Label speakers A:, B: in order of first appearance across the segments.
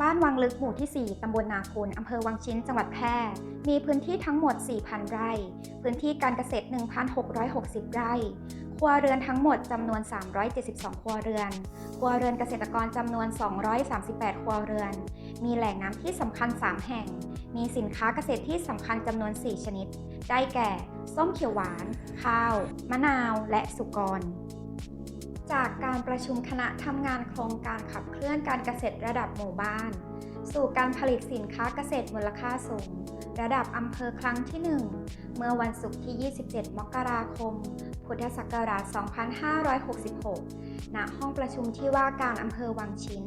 A: บ้านวังลึกหมู่ที่ 4 ตำบลนาคูนอำเภอวังชิ้น จังหวัดแพร่ มีพื้นที่ทั้งหมด 4,000 ไร่ พื้นที่การเกษตร 1,660 ไร่ ครัวเรือนทั้งหมดจำนวน 372 ครัวเรือน ครัวเรือนเกษตรกรจำนวน 238 ครัวเรือน มีแหล่งน้ำที่สำคัญ 3 แห่ง มีสินค้าเกษตรที่สำคัญจำนวน 4 ชนิด ได้แก่ ส้มเขียวหวาน ข้าว มะนาว และสุกร จากการประชุมคณะทำงานโครงการขับเคลื่อนการเกษตรระดับหมู่บ้าน สู่การผลิตสินค้าเกษตรมูลค่าสูง ระดับอำเภอครั้งที่ 1 เมื่อวันศุกร์ที่ 27 มกราคม พุทธศักราช 2566 ณ ห้องประชุมที่ว่าการอำเภอวังชิ้น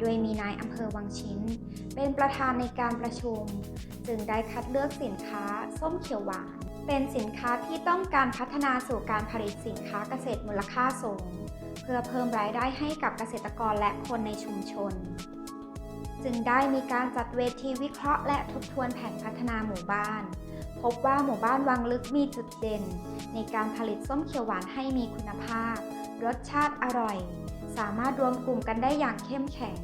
A: โดยมีนายอำเภอวังชิ้น เป็นประธานในการประชุม จึงได้คัดเลือกสินค้าส้มเขียวหวาน เป็นสินค้าที่ต้องการพัฒนาสู่การผลิตสินค้าเกษตรมูลค่าสูง เพื่อเพิ่มรายได้ให้กับเกษตรกรและคนในชุมชน จึงได้มีการจัดเวทีวิเคราะห์และทบทวนแผนพัฒนาหมู่บ้าน พบว่าหมู่บ้านวังลึกมีจุดเด่น ในการผลิตส้มเขียวหวานให้มีคุณภาพ รสชาติอร่อย สามารถรวมกลุ่มกันได้อย่างเข้มแข็ง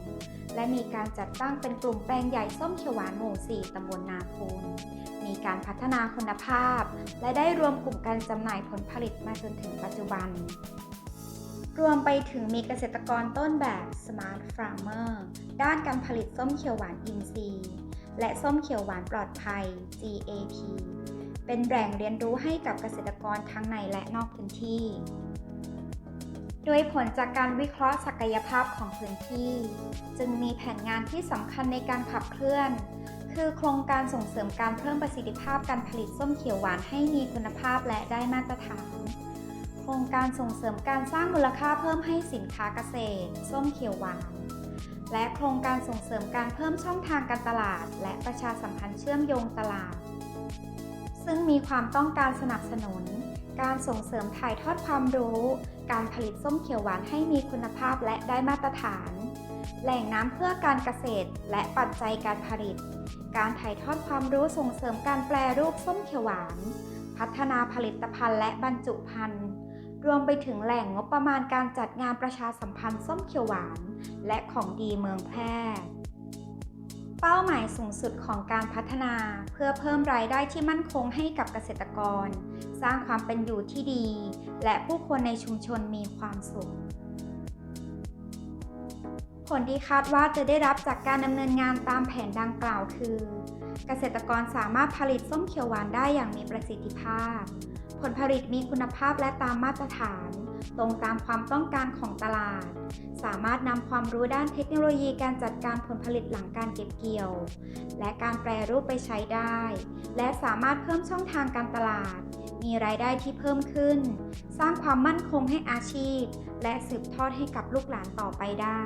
A: และมีการจัดตั้งเป็นกลุ่มแปลงใหญ่ส้มเขียวหวานหมู่ 4ตำบลนาคูน มีการพัฒนาคุณภาพ และได้รวมกลุ่มการจำหน่ายผลผลิตมาจนถึงปัจจุบัน รวมไปถึงมีเกษตรกรต้นแบบ Smart Farmer ด้านการผลิตส้มเขียวหวานอินทรีย์ และส้มเขียวหวานปลอดภัย GAP เป็นแหล่งเรียนรู้ให้กับเกษตรกรทั้งในและนอกพื้นที่ โดยผลจากการวิเคราะห์ศักยภาพของพื้นที่ จึงมีแผนงานที่สำคัญในการขับเคลื่อน คือโครงการส่งเสริมการเพิ่มประสิทธิภาพการผลิตส้มเขียวหวานให้มีคุณภาพและได้มาตรฐาน โครงการส่งเสริมการสร้างมูลค่าเพิ่มให้สินค้าเกษตร ส้มเขียวหวาน และโครงการส่งเสริมการเพิ่มช่องทางการตลาด และประชาสัมพันธ์เชื่อมโยงตลาด ซึ่งมีความต้องการสนับสนุน การส่งเสริมถ่ายทอดความรู้ การผลิตส้มเขียวหวานให้มีคุณภาพและได้มาตรฐาน แหล่งน้ำเพื่อการเกษตร และปัจจัยการผลิต การถ่ายทอดความรู้ส่งเสริมการแปรรูปส้มเขียวหวาน พัฒนาผลิตภัณฑ์และบรรจุภัณฑ์ รวมไปถึงแหล่งงบประมาณการจัดงานประชาสัมพันธ์ส้มเขียวหวาน และของดีเมืองแพร่เป้าหมายสูงสุดของการพัฒนาเพื่อเพิ่มรายได้ที่มั่นคงให้กับเกษตรกร สร้างความเป็นอยู่ที่ดี และผู้คนในชุมชนมีความสุข ลที่คาดว่าจะได้รับจากการดำเนินงานตามแผนดังกล่าวคือ เกษตรกรสามารถผลิตส้มเขียวหวานได้อย่างมีประสิทธิภาพ ผลผลิตมีคุณภาพและตามมาตรฐาน ตรงตามความต้องการของตลาด สามารถนำความรู้ด้านเทคโนโลยีการจัดการผลผลิตหลังการเก็บเกี่ยว และการแปรรูปไปใช้ได้ และสามารถเพิ่มช่องทางการตลาด มีรายได้ที่เพิ่มขึ้น สร้างความมั่นคงให้อาชีพ และสืบทอดให้กับลูกหลานต่อไปได้